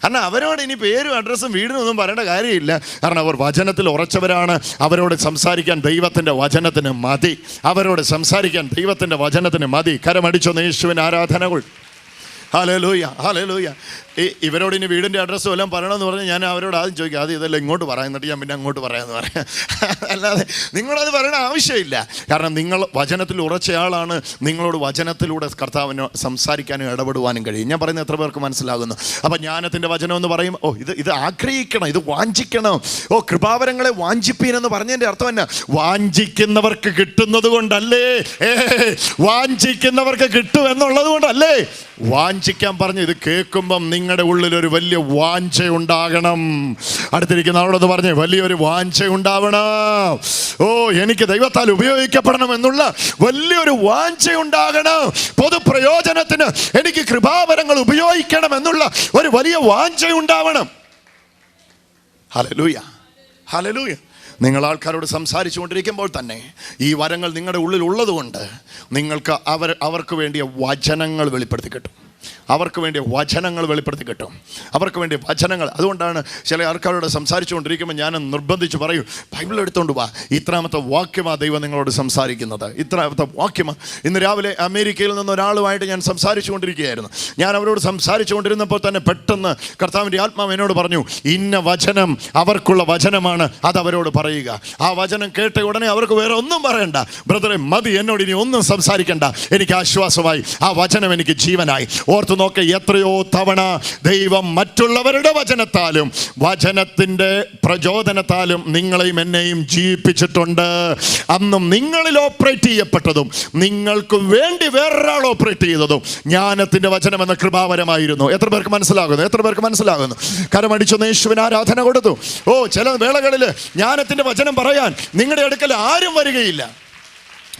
കാരണം അവരോട് ഇനി പേരും അഡ്രസ്സും വീടിനൊന്നും പറയേണ്ട കാര്യമില്ല. കാരണം അവർ വചനത്തിൽ ഉറച്ചവരാണ്. അവരോട് സംസാരിക്കാൻ ദൈവത്തിന്റെ വചനത്തിന് മതി. അവരോട് സംസാരിക്കാൻ ദൈവത്തിന്റെ വചനത്തിന് മതി. കരമടിച്ചൊന്ന് യേശുവിന് ആരാധനകൾ. ഹാലലൂയ ഹലലൂയ ഈ ഇവരോട് ഇനി വീടിന്റെ അഡ്രസ്സ് എല്ലാം പറയണമെന്ന് പറഞ്ഞാൽ ഞാൻ അവരോട് ആദ്യം ചോദിക്കും ആദ്യം ഇതെല്ലാം ഇങ്ങോട്ട് പറയാം എന്നിട്ട് ഞാൻ പിന്നെ അങ്ങോട്ട് പറയാമെന്ന് പറയാം. <laughs> അല്ലാതെ നിങ്ങളത് പറയണ ആവശ്യമില്ല. കാരണം നിങ്ങൾ വചനത്തിൽ ഉറച്ചയാളാണ്. നിങ്ങളോട് വചനത്തിലൂടെ കർത്താവിന് സംസാരിക്കാനും ഇടപെടുവാനും കഴിയും. ഞാൻ പറയുന്നത് എത്ര പേർക്ക് മനസ്സിലാകുന്നു? അപ്പം ജ്ഞാനത്തിന്റെ വചനം എന്ന് പറയും ഓ ഇത് ഇത് ആഗ്രഹിക്കണം ഇത് വാഞ്ചിക്കണം. ഓ കൃപാവരങ്ങളെ വാഞ്ചിപ്പീനെന്ന് പറഞ്ഞതിന്റെ അർത്ഥം എന്നാ? വാഞ്ചിക്കുന്നവർക്ക് കിട്ടുന്നത് കൊണ്ടല്ലേ? വാഞ്ചിക്കുന്നവർക്ക് കിട്ടും എന്നുള്ളത് കൊണ്ടല്ലേ? വാഞ്ചിക്കാൻ പറഞ്ഞു ഇത് കേൾക്കുമ്പം നിങ്ങളുടെ ഉള്ളിൽ ഒരു വലിയ വാഞ്ച ഉണ്ടാകണം അടുത്തിരിക്കുന്ന ആളോട് പറഞ്ഞു വലിയൊരു വാഞ്ച ഉണ്ടാവണം ഓ എനിക്ക് ദൈവത്താൽ ഉപയോഗിക്കപ്പെടണം എന്നുള്ള വലിയൊരു വാഞ്ച ഉണ്ടാകണം പൊതുപ്രയോജനത്തിന് എനിക്ക് കൃപാവരങ്ങൾ ഉപയോഗിക്കണം എന്നുള്ള ഒരു വലിയ വാഞ്ച ഉണ്ടാവണം ഹലലൂയ ഹലലൂയ നിങ്ങൾ ആൾക്കാരോട് സംസാരിച്ചുകൊണ്ടിരിക്കുമ്പോൾ തന്നെ ഈ വരങ്ങൾ നിങ്ങളുടെ ഉള്ളിൽ ഉള്ളതുകൊണ്ട് നിങ്ങൾക്ക് അവർ അവർക്ക് വേണ്ടിയ വചനങ്ങൾ വെളിപ്പെടുത്തി കിട്ടും. അവർക്ക് വേണ്ടി വചനങ്ങൾ വെളിപ്പെടുത്തി കിട്ടും. അവർക്ക് വേണ്ടി വചനങ്ങൾ. അതുകൊണ്ടാണ് ചില ആൾക്കാരോട് സംസാരിച്ചുകൊണ്ടിരിക്കുമ്പോൾ ഞാൻ നിർബന്ധിച്ച് പറയും ബൈബിൾ എടുത്തുകൊണ്ട് വാ. ഇത്രാമത്തെ വാക്യമാ ദൈവം നിങ്ങളോട് സംസാരിക്കുന്നത്. ഇത്രാമത്തെ വാക്യമാ. ഇന്ന് രാവിലെ അമേരിക്കയിൽ നിന്ന് ഒരാളുമായിട്ട് ഞാൻ സംസാരിച്ചുകൊണ്ടിരിക്കുകയായിരുന്നു. ഞാൻ അവരോട് സംസാരിച്ചുകൊണ്ടിരുന്നപ്പോൾ തന്നെ പെട്ടെന്ന് കർത്താവിന്റെ ആത്മാവ് എന്നോട് പറഞ്ഞു ഇന്ന വചനം അവർക്കുള്ള വചനമാണ്. അത് അവരോട് പറയുക. ആ വചനം കേട്ട ഉടനെ അവർക്ക് വേറെ ഒന്നും പറയണ്ട. ബ്രദറെ മതി. എന്നോട് ഇനി ഒന്നും സംസാരിക്കണ്ട. എനിക്ക് ആശ്വാസമായി. ആ വചനം എനിക്ക് ജീവനായി. ഓർത്തു നോക്ക എത്രയോ തവണ ദൈവം മറ്റുള്ളവരുടെ വചനത്താലും വചനത്തിന്റെ പ്രചോദനത്താലും നിങ്ങളെയും എന്നെയും ജീവിപ്പിച്ചിട്ടുണ്ട്. അന്നും നിങ്ങളിൽ ഓപ്പറേറ്റ് ചെയ്യപ്പെട്ടതും നിങ്ങൾക്ക് വേണ്ടി വേറൊരാൾ ഓപ്പറേറ്റ് ചെയ്തതും ജ്ഞാനത്തിന്റെ വചനം എന്ന കൃപാവരമായിരുന്നു. എത്ര പേർക്ക് മനസ്സിലാകുന്നു? എത്ര പേർക്ക് മനസ്സിലാകുന്നു? കരമടിച്ചു യേശുവിന് ആരാധന കൊടുത്തു. ഓ ചില വേളകളിൽ ജ്ഞാനത്തിന്റെ വചനം പറയാൻ നിങ്ങളുടെ അടുക്കൽ ആരും വരികയില്ല.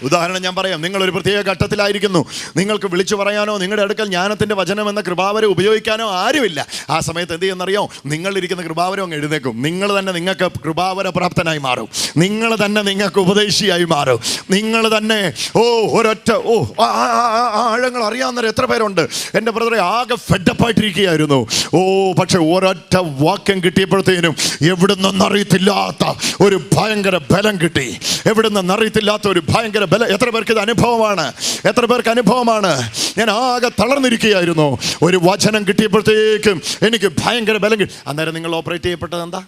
ഉദാഹരണം ഞാൻ പറയാം. നിങ്ങൾ ഒരു പ്രത്യേക ഘട്ടത്തിലായിരിക്കുന്നു. നിങ്ങൾക്ക് വിളിച്ചു പറയാനോ നിങ്ങളുടെ അടുക്കൽ ജ്ഞാനത്തിന്റെ വചനം എന്ന കൃപാവരം ഉപയോഗിക്കാനോ ആരുമില്ല. ആ സമയത്ത് എന്ത് ചെയ്യുന്നറിയോ നിങ്ങളിരിക്കുന്ന കൃപാവരം അങ്ങ് എഴുന്നേക്കും നിങ്ങൾ തന്നെ നിങ്ങൾക്ക് കൃപാവര പ്രാപ്തനായി മാറും. നിങ്ങൾ തന്നെ നിങ്ങൾക്ക് ഉപദേശിയായി മാറും. നിങ്ങൾ തന്നെ ഓ ഒരൊറ്റ ഓ ആഴങ്ങൾ അറിയാവുന്നവർ എത്ര പേരുണ്ട്. എന്റെ ബ്രദറെ ആകെ ഫെഡപ്പായിട്ടിരിക്കുകയായിരുന്നു ഓ പക്ഷെ ഒരൊറ്റ വാക്യം കിട്ടിയപ്പോഴത്തേനും എവിടുന്നറിയത്തില്ലാത്ത ഒരു ഭയങ്കര ബലം കിട്ടി. എവിടുന്നറിയത്തില്ലാത്ത ഒരു ഭയങ്കര ബലം എത്ര പേർക്ക് ഇത് അനുഭവമാണ്? എത്ര പേർക്ക് അനുഭവമാണ്? ഞാൻ ആകെ തളർന്നിരിക്കുകയായിരുന്നു. ഒരു വചനം കിട്ടിയപ്പോഴത്തേക്കും എനിക്ക് ഭയങ്കര ബലം കിട്ടി അന്നേരം നിങ്ങൾ ഓപ്പറേറ്റ് ചെയ്യപ്പെട്ടത് എന്താ?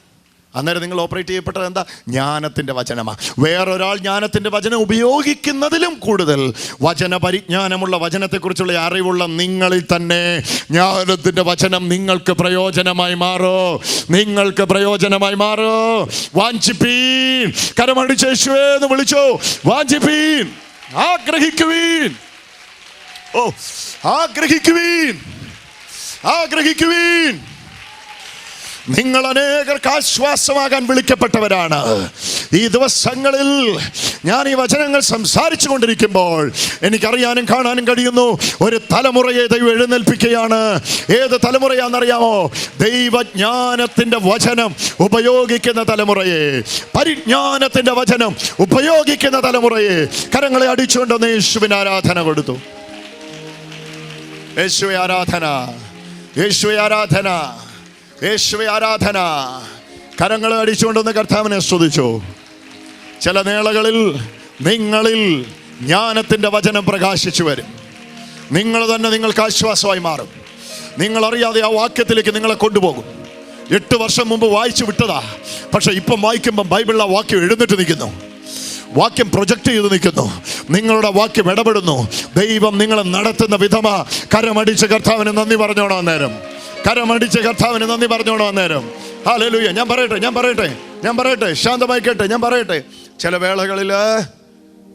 അന്നേരം നിങ്ങൾ ഓപ്പറേറ്റ് ചെയ്യപ്പെട്ടത് എന്താ? ജ്ഞാനത്തിന്റെ വചനമാണ് വേറൊരാൾ ജ്ഞാനത്തിന്റെ വചനം ഉപയോഗിക്കുന്നതിലും കൂടുതൽ വചന പരിജ്ഞാനമുള്ള വചനത്തെക്കുറിച്ചുള്ള അറിവുള്ള നിങ്ങളിൽ തന്നെ ജ്ഞാനത്തിന്റെ വചനം നിങ്ങൾക്ക് പ്രയോജനമായി മാറോ? നിങ്ങൾക്ക് പ്രയോജനമായി മാറോ? വാഞ്ചിപ്പീൻ. എന്ന് വിളിച്ചോ? വാഞ്ചിപ്പീൻ. ആഗ്രഹിക്കുവീൻ. ഓ ആഗ്രഹിക്കുവീൻ. ആഗ്രഹിക്കുവീൻ. നിങ്ങൾ അനേകർക്ക് ആശ്വാസമാകാൻ വിളിക്കപ്പെട്ടവരാണ്. ഈ ദിവസങ്ങളിൽ ഞാൻ ഈ വചനങ്ങൾ സംസാരിച്ചു കൊണ്ടിരിക്കുമ്പോൾ എനിക്കറിയാനും കാണാനും കഴിയുന്നു ഒരു തലമുറയെ ദൈവം എഴുന്നേൽപ്പിക്കുകയാണ്. ഏത് തലമുറയാണെന്നറിയാമോ? ദൈവജ്ഞാനത്തിന്റെ വചനം ഉപയോഗിക്കുന്ന തലമുറയെ. പരിജ്ഞാനത്തിന്റെ വചനം ഉപയോഗിക്കുന്ന തലമുറയെ. കരങ്ങളെ അടിച്ചുകൊണ്ട് യേശുവിന് ആരാധന കൊടുത്തു. യേശുവെ ആരാധന. യേശുവെ ആരാധന. യേശുവെ ആരാധന. കരങ്ങൾ അടിച്ചുകൊണ്ടൊന്ന് കർത്താവിനെ സ്തുതിച്ചു. ചില നേളകളിൽ നിങ്ങളിൽ ജ്ഞാനത്തിന്റെ വചനം പ്രകാശിച്ചു വരും. നിങ്ങൾ തന്നെ നിങ്ങൾക്ക് ആശ്വാസമായി മാറും. നിങ്ങൾ അറിയാതെ ആ വാക്യത്തിലേക്ക് നിങ്ങളെ കൊണ്ടുപോകും. എട്ട് വർഷം മുമ്പ് വായിച്ചു വിട്ടതാ. പക്ഷെ ഇപ്പം വായിക്കുമ്പം ബൈബിളിലെ വാക്യം എഴുന്നേറ്റ് നിൽക്കുന്നു. വാക്യം പ്രൊജക്റ്റ് ചെയ്ത് നിൽക്കുന്നു. നിങ്ങളുടെ വാക്യം ഇടപെടുന്നു. ദൈവം നിങ്ങളെ നടത്തുന്ന വിധമാ. കരമടിച്ച് കർത്താവിന് നന്ദി പറഞ്ഞോണോ അന്നേരം കരമടിച്ച് കർത്താവിന് നന്ദി പറഞ്ഞോണോ അന്നേരം ഹാലലൂയ ഞാൻ പറയട്ടെ ഞാൻ പറയട്ടെ ഞാൻ പറയട്ടെ ശാന്തമായി കേട്ടെ ഞാൻ പറയട്ടെ. ചില വേളകളിൽ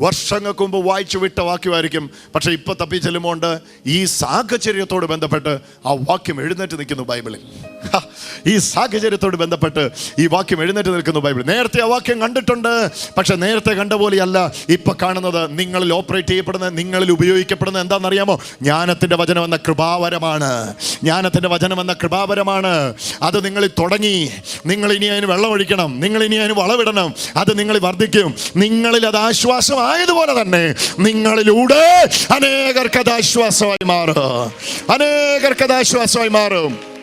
വർഷങ്ങൾക്ക് മുമ്പ് വായിച്ചു വിട്ട വാക്യമായിരിക്കും. പക്ഷെ ഇപ്പൊ തപ്പി ചെല്ലുമ്പോണ്ട് ഈ സാഹചര്യത്തോട് ബന്ധപ്പെട്ട് ആ വാക്യം എഴുന്നേറ്റ് നിൽക്കുന്നു ബൈബിളിൽ. ഈ സാഹചര്യത്തോട് ബന്ധപ്പെട്ട് ഈ വാക്യം എഴുന്നേറ്റ് നിൽക്കുന്നു ബൈബിൾ. നേരത്തെ ആ വാക്യം കണ്ടിട്ടുണ്ട് പക്ഷെ നേരത്തെ കണ്ട പോലെയല്ല. ഇപ്പൊ കാണുന്നത് നിങ്ങളിൽ ഓപ്പറേറ്റ് ചെയ്യപ്പെടുന്നത് നിങ്ങളിൽ ഉപയോഗിക്കപ്പെടുന്നത് എന്താണെന്നറിയാമോ? ജ്ഞാനത്തിന്റെ വചനം എന്ന കൃപാവരമാണ്. ജ്ഞാനത്തിന്റെ വചനം എന്ന കൃപാവരമാണ്. അത് നിങ്ങളിൽ തുടങ്ങി നിങ്ങൾ ഇനി അതിന് വെള്ളമൊഴിക്കണം നിങ്ങൾ ഇനി അതിന് വളവിടണം അത് നിങ്ങളിൽ വർദ്ധിക്കും. നിങ്ങളിൽ അത് ആശ്വാസമായതുപോലെ തന്നെ നിങ്ങളിലൂടെ അനേകർക്ക് അത് ആശ്വാസമായി മാറും. അനേകർക്ക് അത് ആശ്വാസമായി മാറും.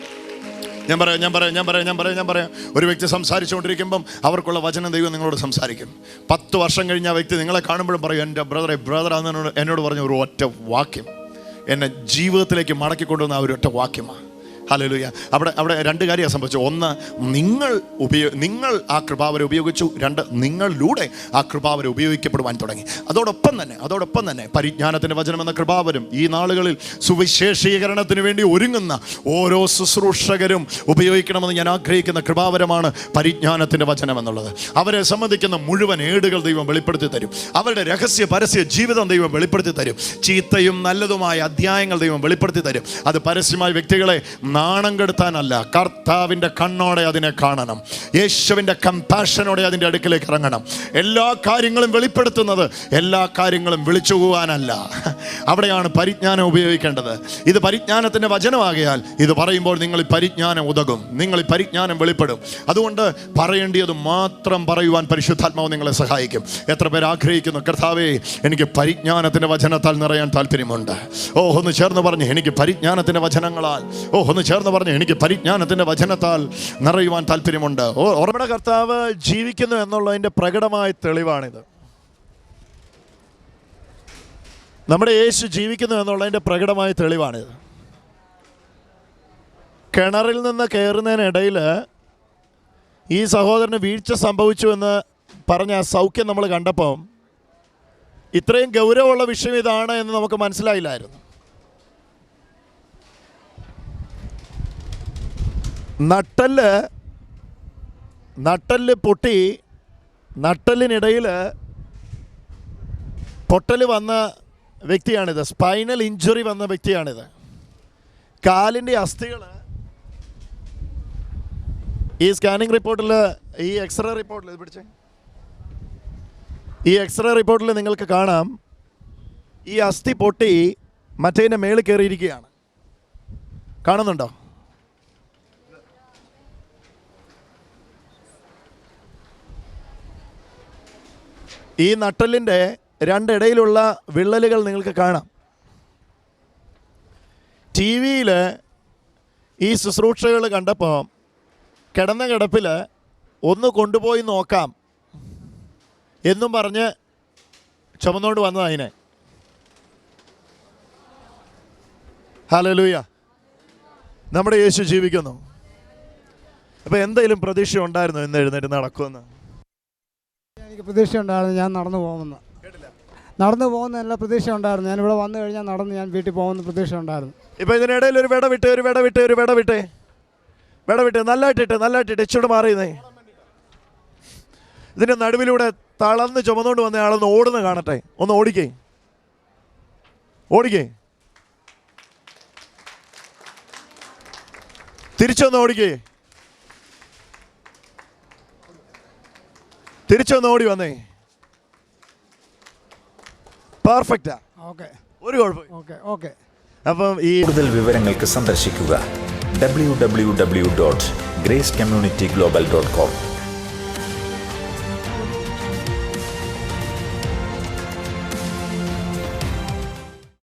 ഞാൻ പറയാം ഞാൻ പറയാം ഞാൻ പറയാം ഞാൻ പറയാം ഞാൻ പറയാം. ഒരു വ്യക്തി സംസാരിച്ചുകൊണ്ടിരിക്കുമ്പം അവർക്കുള്ള വചനം ദൈവം നിങ്ങളോട് സംസാരിക്കും. പത്ത് വർഷം കഴിഞ്ഞ ആ വ്യക്തി നിങ്ങളെ കാണുമ്പോഴും പറയും എന്റെ ബ്രദറെ ബ്രദർ എന്നോട് എന്നോട് പറഞ്ഞ ഒരു ഒറ്റ വാക്യം. എന്നെ ജീവിതത്തിലേക്ക് മടക്കിക്കൊണ്ടുവന്ന ആ ഒരു ഒറ്റ വാക്യമാണ്. ഹല്ലേലൂയ അവിടെ അവിടെ രണ്ട് കാര്യം സംഭവിച്ചു ഒന്ന് നിങ്ങൾ ഉപയോ നിങ്ങൾ ആ കൃപാവരെ ഉപയോഗിച്ചു. രണ്ട് നിങ്ങളിലൂടെ ആ കൃപാവരെ ഉപയോഗിക്കപ്പെടുവാൻ തുടങ്ങി. അതോടൊപ്പം തന്നെ അതോടൊപ്പം തന്നെ പരിജ്ഞാനത്തിന്റെ വചനം എന്ന കൃപാവരും ഈ നാളുകളിൽ സുവിശേഷീകരണത്തിന് വേണ്ടി ഒരുങ്ങുന്ന ഓരോ ശുശ്രൂഷകരും ഉപയോഗിക്കണമെന്ന് ഞാൻ ആഗ്രഹിക്കുന്ന കൃപാവരമാണ് പരിജ്ഞാനത്തിന്റെ വചനം എന്നുള്ളത്. അവരെ സംബന്ധിക്കുന്ന മുഴുവൻ ഏടുകൾ ദൈവം വെളിപ്പെടുത്തി തരും. അവരുടെ രഹസ്യ പരസ്യ ജീവിതം ദൈവം വെളിപ്പെടുത്തി തരും. ചീത്തയും നല്ലതുമായ അധ്യായങ്ങൾ ദൈവം വെളിപ്പെടുത്തി തരും. അത് പരസ്യമായ വ്യക്തികളെ നാണം കെടുത്താനല്ല കർത്താവിന്റെ കണ്ണോടെ അതിനെ കാണണം യേശുവിന്റെ കമ്പാഷനോടെ അതിന്റെ അടുക്കിലേക്ക് ഇറങ്ങണം. എല്ലാ കാര്യങ്ങളും വെളിപ്പെടുത്തുന്നത് എല്ലാ കാര്യങ്ങളും വിളിച്ചു പോകാനല്ല അവിടെയാണ് പരിജ്ഞാനം ഉപയോഗിക്കേണ്ടത്. ഇത് പരിജ്ഞാനത്തിന്റെ വചനമാകിയാൽ ഇത് പറയുമ്പോൾ നിങ്ങൾ ഈ പരിജ്ഞാനം ഉതകും നിങ്ങൾ ഈ പരിജ്ഞാനം വെളിപ്പെടും. അതുകൊണ്ട് പറയേണ്ടിയത് മാത്രം പറയുവാൻ പരിശുദ്ധാത്മാവ് നിങ്ങളെ സഹായിക്കും. എത്ര പേർ ആഗ്രഹിക്കുന്നു കർത്താവേ എനിക്ക് പരിജ്ഞാനത്തിന്റെ വചനത്താൽ നിറയാൻ താല്പര്യമുണ്ട്. ഓ ഒന്ന് ചേർന്ന് പറഞ്ഞു എനിക്ക് പരിജ്ഞാനത്തിന്റെ വചനങ്ങളാൽ. ഓ ഒന്ന് ചേർന്ന് പറഞ്ഞു എനിക്ക് പരിജ്ഞാനത്തിന്റെ വചനത്താൽ നിറയുവാൻ താല്പര്യമുണ്ട്. ഓർമ്മയുടെ കർത്താവ് ജീവിക്കുന്നു എന്നുള്ളതിന്റെ പ്രകടമായ തെളിവാണിത്. നമ്മുടെ യേശു ജീവിക്കുന്നു എന്നുള്ളതിന്റെ പ്രകടമായ തെളിവാണിത്. കിണറിൽ നിന്ന് കയറുന്നതിനിടയിൽ ഈ സഹോദരന് വീഴ്ച സംഭവിച്ചു എന്ന് പറഞ്ഞ സൗഖ്യം നമ്മൾ കണ്ടപ്പം ഇത്രയും ഗൗരവമുള്ള വിഷയം ഇതാണ് എന്ന് നമുക്ക് മനസ്സിലായില്ലായിരുന്നു. നട്ടൽ നട്ടൽ പൊട്ടി നട്ടലിനിടയിൽ പൊട്ടൽ വന്ന വ്യക്തിയാണിത്. സ്പൈനൽ ഇഞ്ചുറി വന്ന വ്യക്തിയാണിത്. കാലിന്റെ അസ്ഥികൾ ഈ സ്കാനിങ് റിപ്പോർട്ടിൽ ഈ എക്സ്റേ റിപ്പോർട്ടിൽ ഇത് പിടിച്ചേ. ഈ എക്സ്റേ റിപ്പോർട്ടിൽ നിങ്ങൾക്ക് കാണാം. ഈ അസ്ഥി പൊട്ടി മറ്റേതിന്റെ മേളിൽ കയറിയിരിക്കുകയാണ്. കാണുന്നുണ്ടോ? ഈ നട്ടലിന്റെ രണ്ടിടയിലുള്ള വിള്ളലുകൾ നിങ്ങൾക്ക് കാണാം. ടി വിയിൽ ഈ ശുശ്രൂഷകൾ കണ്ടപ്പോൾ കിടന്ന കിടപ്പിൽ ഒന്ന് കൊണ്ടുപോയി നോക്കാം എന്നും പറഞ്ഞ് ചുമന്നുകൊണ്ട് വന്നത് അതിനെ ഹലലൂയ നമ്മുടെ യേശു ജീവിക്കുന്നു. അപ്പോൾ എന്തെങ്കിലും പ്രതീക്ഷ ഉണ്ടായിരുന്നു ഇന്ന് എഴുന്നേറ്റ് നടക്കുമെന്ന്. എനിക്ക് പ്രതീക്ഷ ഉണ്ടായിരുന്നു ഞാൻ നടന്നു പോകുമെന്ന്. നടന്നു പോകുന്ന എല്ലാ പ്രതീക്ഷ ഉണ്ടായിരുന്നു. ഞാൻ ഇവിടെ വന്നു കഴിഞ്ഞാൽ നടന്ന് ഞാൻ വീട്ടിൽ പോകുന്ന പ്രതീക്ഷ ഉണ്ടായിരുന്നു. ഇപ്പൊ ഇതിനിടയിൽ ഒരു വിട വിട്ട് ഒരു വിട വിട്ട് ഒരു വിട വിട്ട്. വിട വിട്ട് നല്ലതായിട്ടിട്ട് നല്ലതായിട്ടിട്ട് ഇച്ചിരി മാറിയുന്നേ ഇതിന്റെ നടുവിലൂടെ തളർന്ന് ചുമന്നുകൊണ്ട് വന്ന ആളൊന്ന് ഓടുന്ന കാണട്ടെ. ഒന്ന് ഓടിക്കേ. ഓടിക്കേ. തിരിച്ചൊന്ന് ഓടിക്കേ. തിരിച്ചൊന്ന് ഓടി വന്നേ. പെർഫെക്റ്റാ ഓക്കെ. ഒരു കുഴപ്പം ഓക്കെ ഓക്കെ. അപ്പം ഈ കൂടുതൽ വിവരങ്ങൾക്ക് സന്ദർശിക്കുക. W W W dot grace community global dot com